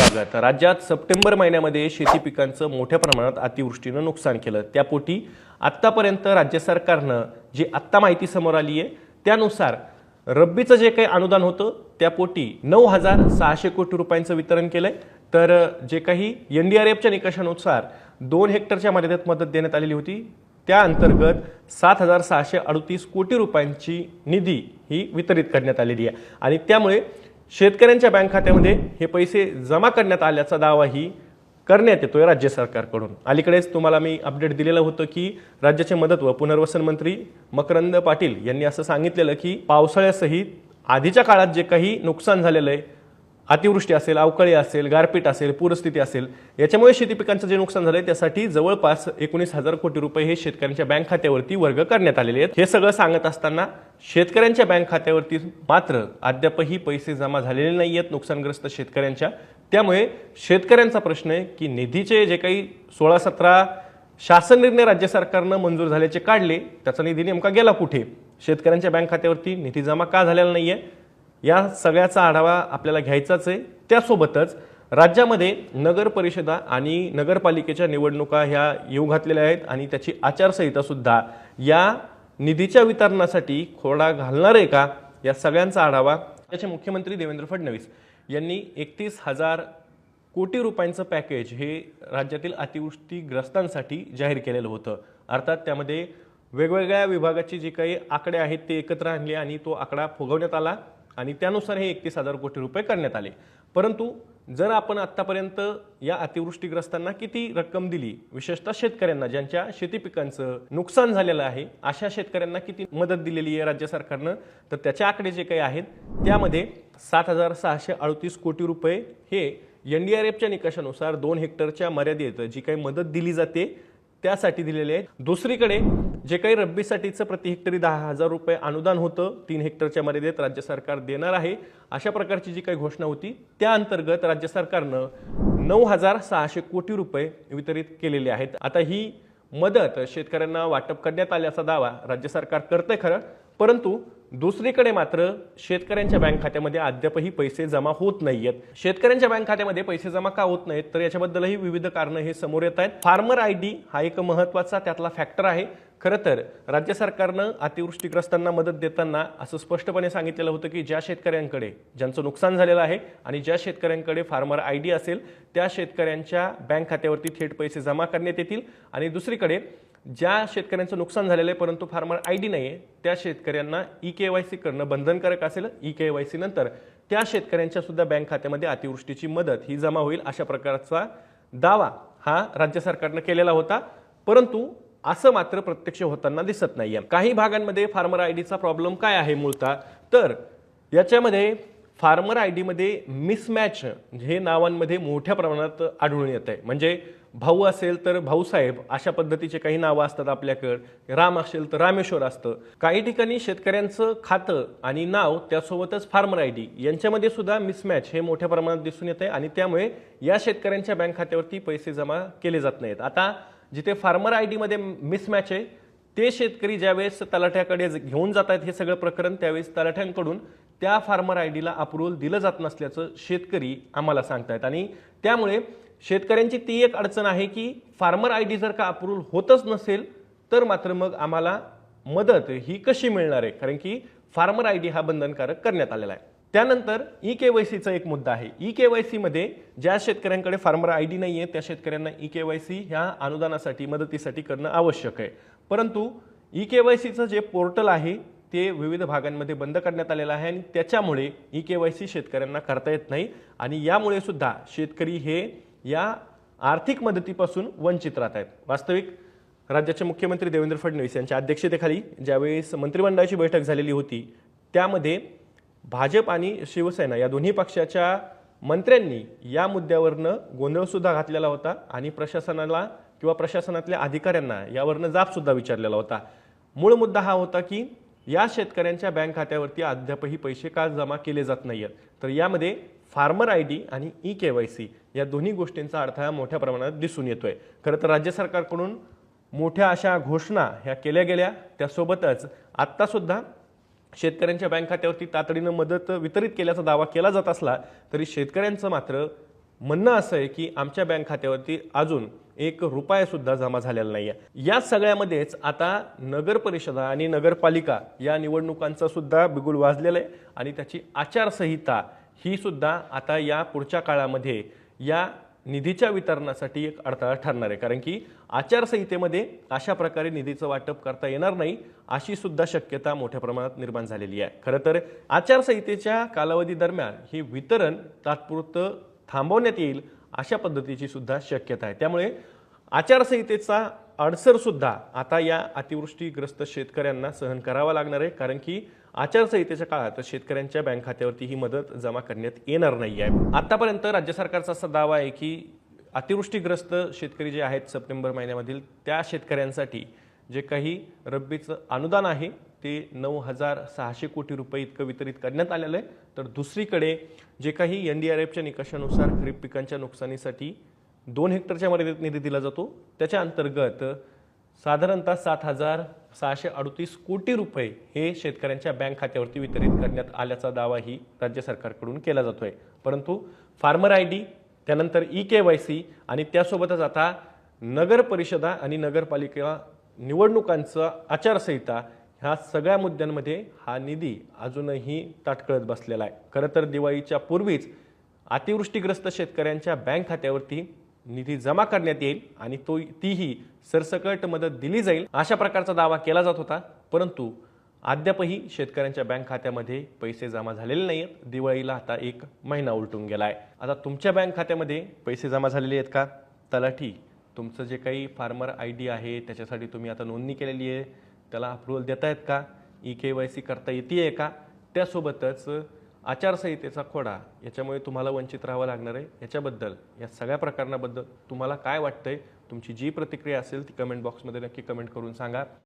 स्वागत राज्यात सप्टेंबर महिन्यामध्ये शेती पिकांचं मोठ्या प्रमाणात अतिवृष्टीनं नुकसान केलं. त्यापोटी आत्तापर्यंत राज्य सरकारनं जी आत्ता माहिती समोर आली आहे त्यानुसार रब्बीचं जे काही अनुदान होतं त्यापोटी नऊ हजार सहाशे कोटी रुपयांचं वितरण केलंय. तर जे काही एन डी आर एफच्या निकषानुसार दोन हेक्टरच्या मर्यादेत मदत देण्यात आलेली होती. त्या अंतर्गत सात हजार सहाशे अडतीस कोटी रुपयांची निधी ही वितरित करण्यात आलेली आहे. आणि त्यामुळे शेतकऱ्यांच्या बँक खात्यामध्ये हे पैसे जमा करण्यात आल्याचा दावाही करण्यात येतोय राज्य सरकारकडून. अलीकडेच तुम्हाला मी अपडेट दिलेलं होतं की राज्याचे मदत व पुनर्वसन मंत्री मकरंद पाटील यांनी असं सांगितलेलं की पावसाळ्यासहित आधीच्या काळात जे काही नुकसान झालेलं आहे अतिवृष्टी असेल अवकाळी असेल गारपीट असेल पूरस्थिती असेल याच्यामुळे शेती पिकांचं जे नुकसान झालंय त्यासाठी जवळपास एकोणीस हजार कोटी रुपये हे शेतकऱ्यांच्या बँक खात्यावरती वर्ग करण्यात आलेले आहेत. हे सगळं सांगत असताना शेतकऱ्यांच्या बँक खात्यावरती मात्र अद्यापही पैसे जमा झालेले नाही आहेत नुकसानग्रस्त शेतकऱ्यांच्या. त्यामुळे शेतकऱ्यांचा प्रश्न आहे की निधीचे जे काही सोळा सतरा शासन निर्णय राज्य सरकारनं मंजूर झाल्याचे काढले त्याचा निधी नेमका गेला कुठे? शेतकऱ्यांच्या बँक खात्यावरती निधी जमा का झालेला नाहीये? या सगळ्याचा आढावा आपल्याला घ्यायचाच आहे. त्यासोबतच राज्यामध्ये नगर परिषदा आणि नगरपालिकेच्या निवडणुका ह्या येऊ घातलेल्या आहेत आणि त्याची आचारसंहितासुद्धा या निधीच्या वितरणासाठी खोडा घालणार आहे का? या सगळ्यांचा आढावा त्याचे मुख्यमंत्री देवेंद्र फडणवीस यांनी एकतीस हजार कोटी रुपयांचं पॅकेज हे राज्यातील अतिवृष्टीग्रस्तांसाठी जाहीर केलेलं होतं. अर्थात त्यामध्ये वेगवेगळ्या विभागाची जी काही आकडे आहेत ते एकत्र आणले आणि तो आकडा फुगवण्यात आला. आणि त्यानुसार हे एकतीस हजार कोटी रुपये करण्यात आले. परंतु जर आपण आत्तापर्यंत या अतिवृष्टीग्रस्तांना किती रक्कम दिली विशेषतः शेतकऱ्यांना ज्यांच्या शेती पिकांचं नुकसान झालेलं आहे अशा शेतकऱ्यांना किती मदत दिलेली आहे राज्य सरकारनं तर त्याचे आकडे जे काही आहेत त्यामध्ये सात हजार सहाशे अडतीस कोटी रुपये हे एन डी आर एफच्या निकषानुसार दोन हेक्टरच्या मर्यादेत जी काही मदत दिली जाते त्यासाठी दिलेले आहे दुसरीकडे जे काही रब्बीसाठीचं प्रति हेक्टरी दहा हजार रुपये अनुदान होतं तीन हेक्टरच्या मर्यादेत राज्य सरकार देणार आहे. अशा प्रकारची जी काही घोषणा होती त्या अंतर्गत राज्य सरकारनं नऊ हजार सहाशे कोटी रुपये वितरित केलेले आहेत. आता ही मदत शेतकऱ्यांना वाटप करण्यात आल्याचा दावा राज्य सरकार करतंय खरं परंतु दुसरीकडे मात्र शेतकऱ्यांच्या बँक खात्यामध्ये अद्यापही पैसे जमा होत नाहीयेत. शेतकऱ्यांच्या बँक खात्यामध्ये पैसे जमा का होत नाहीत तर याच्याबद्दलही विविध कारणं हे समोर येत आहेत. फार्मर आय डी हा एक महत्त्वाचा त्यातला फॅक्टर आहे. खरं तर राज्य सरकारनं अतिवृष्टीग्रस्तांना मदत देताना असं स्पष्टपणे सांगितलेलं होतं की ज्या शेतकऱ्यांकडे ज्यांचं नुकसान झालेलं आहे आणि ज्या शेतकऱ्यांकडे फार्मर आय डी असेल त्या शेतकऱ्यांच्या बँक खात्यावरती थेट पैसे जमा करण्यात येतील. आणि दुसरीकडे ज्या शेतकऱ्यांचं नुकसान झालेलं आहे परंतु फार्मर आय डी नाही आहे त्या शेतकऱ्यांना ई के वाय सी करणं बंधनकारक असेल ई के वाय सी नंतर त्या शेतकऱ्यांच्या सुद्धा बँक खात्यामध्ये अतिवृष्टीची मदत ही जमा होईल अशा प्रकारचा दावा हा राज्य सरकारनं केलेला होता. परंतु असं मात्र प्रत्यक्ष होताना दिसत नाही आहे काही भागांमध्ये फार्मर आय डीचा प्रॉब्लेम काय आहे मूळतः? तर याच्यामध्ये फार्मर आय डीमध्ये मिसमॅच हे नावांमध्ये मोठ्या प्रमाणात आढळून येत आहे म्हणजे भाऊ असेल तर भाऊसाहेब अशा पद्धतीचे काही नावं असतात आपल्याकडं. राम असेल तर रामेश्वर असतं. काही ठिकाणी शेतकऱ्यांचं खातं आणि नाव त्यासोबतच फार्मर आय डी यांच्यामध्ये सुद्धा मिसमॅच हे मोठ्या प्रमाणात दिसून येत आहे आणि त्यामुळे या शेतकऱ्यांच्या बँक खात्यावरती पैसे जमा केले जात नाहीत. आता जिथे फार्मर आय डीमध्ये मिसमॅच आहे ते शेतकरी ज्यावेळेस तलाठ्याकडे घेऊन जात आहेत हे सगळं प्रकरण त्यावेळेस तलाठ्यांकडून त्या फार्मर आय डीला अप्रुव्हल दिलं जात नसल्याचं शेतकरी आम्हाला सांगतायत. आणि त्यामुळे शेतकऱ्यांची ती एक अडचण आहे की फार्मर आय डी जर का अप्रुव्हल होतच नसेल तर मात्र मग आम्हाला मदत ही कशी मिळणार आहे? कारण की फार्मर आय डी हा बंधनकारक करण्यात आलेला आहे. त्यानंतर ई के वाय सीचा एक मुद्दा आहे. ई के वाय सीमध्ये ज्या शेतकऱ्यांकडे फार्मर आय डी नाही आहे त्या शेतकऱ्यांना ई के वाय सी ह्या अनुदानासाठी मदतीसाठी करणं आवश्यक आहे. परंतु ई के वाय सीचं जे पोर्टल आहे ते विविध भागांमध्ये बंद करण्यात आलेलं आहे आणि त्याच्यामुळे ई के वाय सी शेतकऱ्यांना करता येत नाही. आणि यामुळे सुद्धा शेतकरी हे या आर्थिक मदतीपासून वंचित राहत आहेत. वास्तविक राज्याचे मुख्यमंत्री देवेंद्र फडणवीस यांच्या अध्यक्षतेखाली ज्यावेळेस मंत्रिमंडळाची बैठक झालेली होती त्यामध्ये भाजप आणि शिवसेना या दोन्ही पक्षाच्या मंत्र्यांनी या मुद्द्यावरनं गोंधळसुद्धा घातलेला होता आणि प्रशासनाला किंवा प्रशासनातल्या अधिकाऱ्यांना यावरनं जापसुद्धा विचारलेला होता. मूळ मुद्दा हा होता की या शेतकऱ्यांच्या बँक खात्यावरती अद्यापही पैसे का जमा केले जात नाहीयेत? तर यामध्ये फार्मर आय डी आणि ई के वाय सी या दोन्ही गोष्टींचा अडथळा मोठ्या प्रमाणात दिसून येतोय. खरं तर राज्य सरकारकडून मोठ्या अशा घोषणा ह्या केल्या गेल्या. त्यासोबतच आत्तासुद्धा शेतकऱ्यांच्या बँक खात्यावरती तातडीनं मदत वितरित केल्याचा दावा केला जात असला तरी शेतकऱ्यांचं मात्र म्हणणं असं आहे की आमच्या बँक खात्यावरती अजून एक रुपयासुद्धा जमा झालेला नाही आहे या सगळ्यामध्येच आता नगर परिषदा आणि नगरपालिका या निवडणुकांचा सुद्धा बिगुल वाजलेला आहे आणि त्याची आचारसंहिता ही सुद्धा आता या पुढच्या काळामध्ये या निधीच्या वितरणासाठी एक अडथळा ठरणार आहे. कारण की आचारसंहितेमध्ये अशा प्रकारे निधीचं वाटप करता येणार नाही अशी सुद्धा शक्यता मोठ्या प्रमाणात निर्माण झालेली आहे. खरं तर आचारसंहितेच्या कालावधी दरम्यान हे वितरण तात्पुरतं थांबवण्यात येईल अशा पद्धतीची सुद्धा शक्यता आहे. त्यामुळे आचारसंहितेचा अडसरसुद्धा आता या अतिवृष्टीग्रस्त शेतकऱ्यांना सहन करावा लागणार आहे कारण की आचारसंहितेच्या काळात शेतकऱ्यांच्या बँक खात्यावरती ही मदत जमा करण्यात येणार नाही आहे आतापर्यंत राज्य सरकारचा असा दावा आहे की अतिवृष्टीग्रस्त शेतकरी जे आहेत सप्टेंबर महिन्यामधील त्या शेतकऱ्यांसाठी जे काही रब्बीचं अनुदान आहे ते नऊ हजार सहाशे कोटी रुपये इतकं वितरित करण्यात आलेलं आहे. तर दुसरीकडे जे काही एन डी आर एफच्या निकषानुसार खरीप पिकांच्या नुकसानीसाठी दोन हेक्टरच्या मर्यादेत निधी दिला जातो. त्याच्या अंतर्गत साधारणतः सात हजार सहाशे अडतीस कोटी रुपये हे शेतकऱ्यांच्या बँक खात्यावरती वितरित करण्यात आल्याचा दावाही राज्य सरकारकडून केला जातो आहे परंतु फार्मर आय डी त्यानंतर ई के वाय सी आणि त्यासोबतच आता नगर परिषदा आणि नगरपालिका निवडणुकांचा आचारसंहिता ह्या सगळ्या मुद्द्यांमध्ये हा निधी अजूनही ताटकळत बसलेला आहे. खरं तर दिवाळीच्या पूर्वीच अतिवृष्टीग्रस्त शेतकऱ्यांच्या बँक खात्यावरती निधी जमा करण्यात येईल आणि तो तीही सरसकट मदत दिली जाईल अशा प्रकारचा दावा केला जात होता. परंतु अद्यापही शेतकऱ्यांच्या बँक खात्यामध्ये पैसे जमा झालेले नाही आहेत दिवाळीला आता एक महिना उलटून गेला आहे आता तुमच्या बँक खात्यामध्ये पैसे जमा झालेले आहेत का? तलाठी तुमचं जे काही फार्मर आय डी आहे त्याच्यासाठी तुम्ही आता नोंदणी केलेली आहे. त्याला अप्रुव्हल देत आहेत का? ई के वाय सी करता येते आहे का? त्यासोबतच आचारसंहितेचा खोडा याच्यामुळे तुम्हाला वंचित राहावं लागणार आहे. याच्याबद्दल या सगळ्या प्रकरणाबद्दल तुम्हाला काय वाटतंय? तुमची जी प्रतिक्रिया असेल ती कमेंट बॉक्समध्ये नक्की कमेंट करून सांगा.